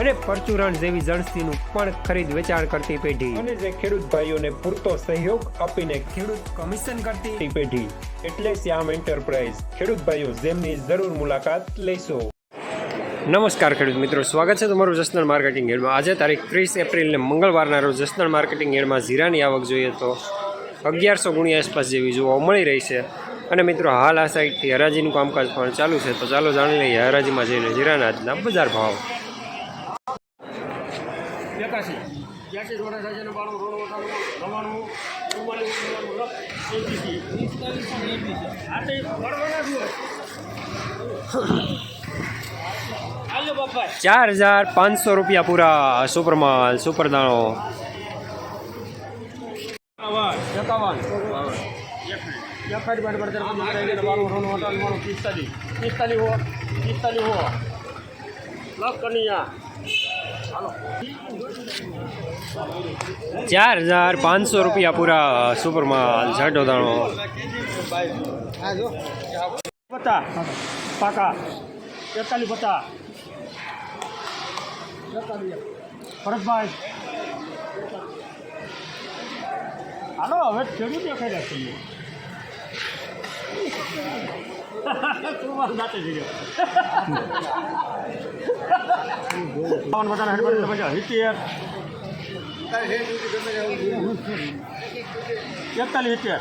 અને પરચુરણ જેવી જણસીનું પણ ખરીદ વેચાણ કરતી પેઢી. અને જે ખેડૂત ભાઈઓને પૂરતો સહયોગ આપીને ખેડૂત કમિશન કરતી પેઢી. એટલે શ્યામ એન્ટરપ્રાઇઝ. ખેડૂત ભાઈઓ જેમની જરૂર મુલાકાત લેશો. નમસ્કાર ખેડૂત મિત્રો સ્વાગત છે તમારું જસનલ માર્કેટિંગ યાર્ડમાં આજે તારીખ ત્રીસ એપ્રિલને મંગળવારના રોજ જસનલ માર્કેટિંગ યાર્ડમાં જીરાની આવક જોઈએ તો અગિયારસો ગુણી આસપાસ જેવી જોવા મળી રહી છે. અને મિત્રો હાલ આ સાઈડથી હરાજીનું કામકાજ પણ ચાલુ છે. તો ચાલો જાણી લઈએ હરાજીમાં જઈને જીરાના આજના બજાર ભાવ. એકાસી ત્યાંસી જોડે થાય છે ને બાણું રોડ ઓટાણું નવાણું ચુમ્માલીસ ચુમ્માલીસ લખ એંશી હા તે વળવાના જુઓ હાલો બાપા ચાર હજાર પાંચસો રૂપિયા પૂરા સુપરમાલ સુપર દાણો એકાવન એકાવન બાર બાર તેર પંદર થાય છે બાણું રોડ ઓટાણું નવાણું પિસ્તાલીસ પિસ્તાલીસ હો પિસ્તાલીસ હો લખ કનિયા હાલો ચાર હજાર પાંચસો રૂપિયા પૂરા સુપરમાલ જાડો દાણો. પત્તા, પાકા, તેતાલીસ પત્તા. ભરતભાઈ. હાલો, હવે ખેડૂત દેખાઈ રહ્યા તું મારું દાંતે જઈ પચાસ હેઠ પચાસ પચાસ સિત્તેર એકતાલીસ સિત્તેર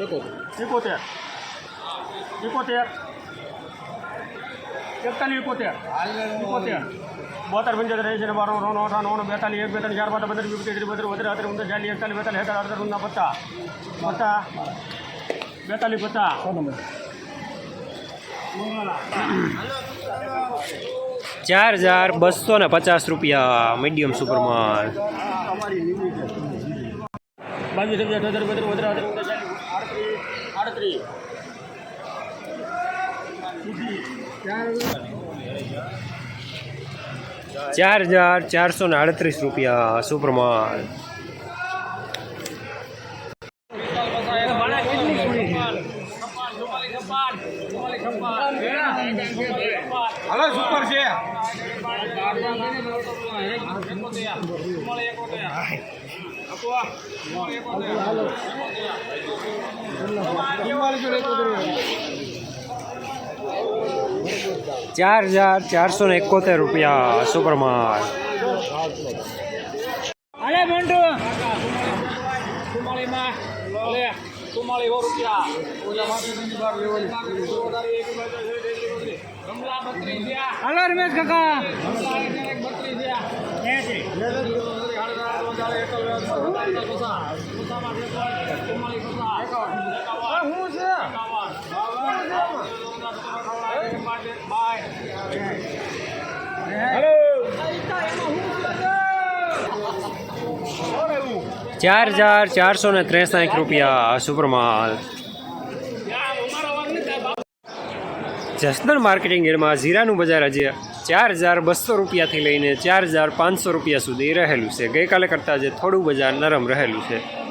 એકોતેર એકોતેર એકતાલીસ એકોતેર એકોતેર બોતેર પંચોતેર એંસી ને બારો રોનો અઠાણું ઓણ બેતાલીસ એક બેતાલીસ ચાર પાંચ પંદર વીસ ત્રીસ બત્રીસ બત્રીસ અત્યારે ઉંદર ચાલીસ એકતાલીસ બેતાલીસ હેઠળ અડતાલીસ ઉંદર પત્તા પચાસ બેતાલીસ પચાસ ચાર હજાર બસો ને પચાસ રૂપિયા મીડિયમ સુપરમાલ ચાર હજાર ચારસો ને આડત્રીસ રૂપિયા સુપરમાલ હાલો સુપર છે ચાર હજાર ચારસો ને એકોતેર રૂપિયા સુપરમાલ અલે મંટુ. ચુમ્માળીમાં અલે ચુમ્માળી સો રૂપિયા. હાલો રમેશ કાકા હું છે ચાર હજાર ચારસો ને ત્રેસાઠ રૂપિયા સુપરમાલ. જસદણ માર્કેટિંગ એડમાં જીરાનું બજાર આજે ચાર હજાર બસો રૂપિયાથી લઈને ચાર હજાર પાંચસો રૂપિયા સુધી રહેલું છે. ગઈકાલે કરતાં જે થોડું બજાર નરમ રહેલું છે.